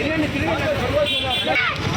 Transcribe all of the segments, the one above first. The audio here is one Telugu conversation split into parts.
ಇನ್ನೇನು ತಿರುಗಿ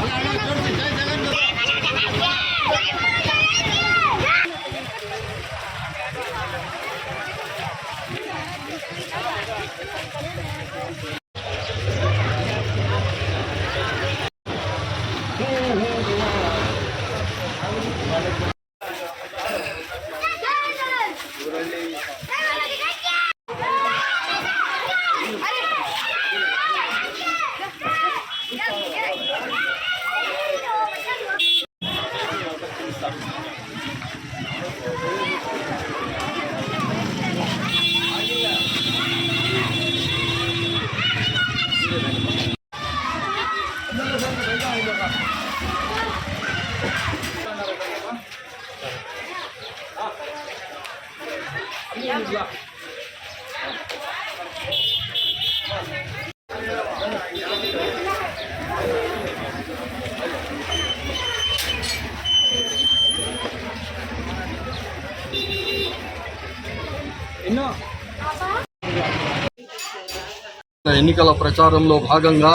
ఎన్నికల ప్రచారంలో భాగంగా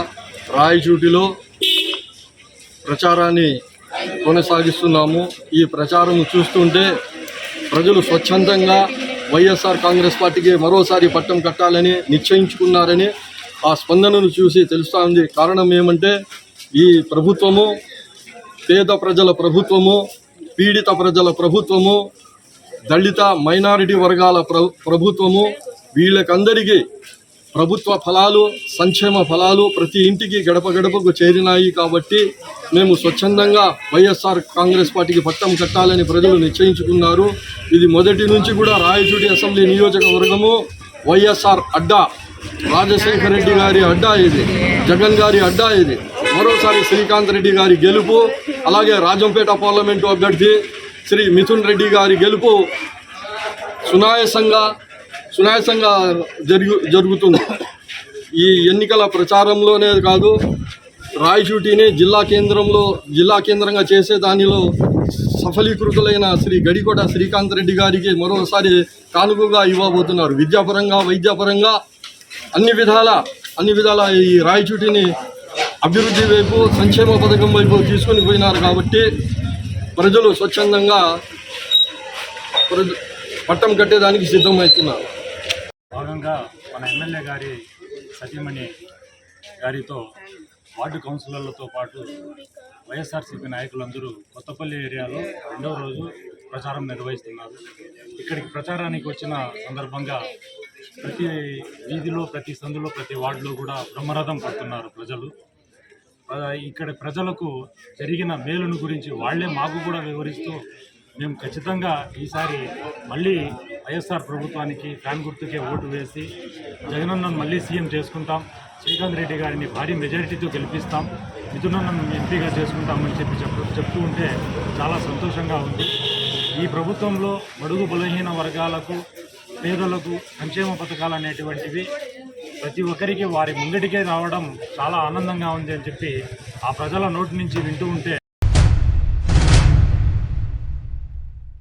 రాయచూటిలో ప్రచారాన్ని కొనసాగిస్తున్నాము. ఈ ప్రచారం చూస్తుంటే ప్రజలు స్వచ్ఛందంగా వైఎస్ఆర్ కాంగ్రెస్ పార్టీకి మరోసారి పట్టం కట్టాలని నిశ్చయించుకున్నారని ఆ స్పందనను చూసి తెలుస్తూ ఉంది కారణం ఏమంటే ఈ ప్రభుత్వము పేద ప్రజల ప్రభుత్వము పీడిత ప్రజల ప్రభుత్వము దళిత మైనారిటీ వర్గాల ప్రభుత్వము వీళ్ళకందరికీ ప్రభుత్వ ఫలాలు సంక్షేమ ఫలాలు ప్రతి ఇంటికి గడప గడపకు చేరినాయి కాబట్టి మేము స్వచ్ఛందంగా వైఎస్ఆర్ కాంగ్రెస్ పార్టీకి పట్టం కట్టాలని ప్రజలు నిశ్చయించుకున్నారు. ఇది మొదటి నుంచి కూడా రాయచూటి అసెంబ్లీ నియోజకవర్గము వైఎస్ఆర్ అడ్డా రాజశేఖర రెడ్డి గారి అడ్డా ఇది జగన్ గారి అడ్డా ఇది. మరోసారి శ్రీకాంత్ రెడ్డి గారి గెలుపు అలాగే రాజంపేట పార్లమెంటు అభ్యర్థి శ్రీ మిథున్ రెడ్డి గారి గెలుపు సునాయాసంగా సునాయాసంగా జరుగు జరుగుతుంది. ఈ ఎన్నికల ప్రచారంలోనే కాదు రాయచూటిని జిల్లా కేంద్రంలో జిల్లా కేంద్రంగా చేసే దానిలో సఫలీకృతులైన శ్రీ గడికోట శ్రీకాంత్ రెడ్డి గారికి మరోసారి కానుకగా ఇవ్వబోతున్నారు. విద్యాపరంగా వైద్యపరంగా అన్ని విధాల అన్ని విధాల ఈ రాయచూటిని అభివృద్ధి వైపు సంక్షేమ పథకం వైపు తీసుకొని పోయినారు కాబట్టి ప్రజలు స్వచ్ఛందంగా ప్రజ పట్టం కట్టేదానికి సిద్ధమవుతున్నారు భాగంగా మన ఎమ్మెల్యే గారి సతీమణి గారితో వార్డు కౌన్సిలర్లతో పాటు వైఎస్ఆర్సీపీ నాయకులందరూ కొత్తపల్లి ఏరియాలో రెండవ రోజు ప్రచారం నిర్వహిస్తున్నారు. ఇక్కడికి ప్రచారానికి వచ్చిన సందర్భంగా ప్రతి వీధిలో ప్రతి సందులో ప్రతి వార్డులో కూడా బ్రహ్మరథం పడుతున్నారు ప్రజలు. ఇక్కడ ప్రజలకు జరిగిన మేలును గురించి వాళ్ళే మాకు కూడా వివరిస్తూ మేము ఖచ్చితంగా ఈసారి మళ్ళీ వైఎస్ఆర్ ప్రభుత్వానికి ఫ్యాన్ గుర్తుకే ఓటు వేసి జగనన్నను మళ్ళీ సీఎం చేసుకుంటాం. శ్రీకాంత్ రెడ్డి గారిని భారీ మెజారిటీతో గెలిపిస్తాం. మిథునన్నను ఎంపీగా చేసుకుంటామని చెప్పి చెప్పు చెప్తూ ఉంటే చాలా సంతోషంగా ఉంది. ఈ ప్రభుత్వంలో బడుగు బలహీన వర్గాలకు పేదలకు సంక్షేమ పథకాలు అనేటువంటివి ప్రతి ఒక్కరికి వారి ముంగటికే రావడం చాలా ఆనందంగా ఉంది అని చెప్పి ఆ ప్రజల నోటి నుంచి వింటూ ఉంటే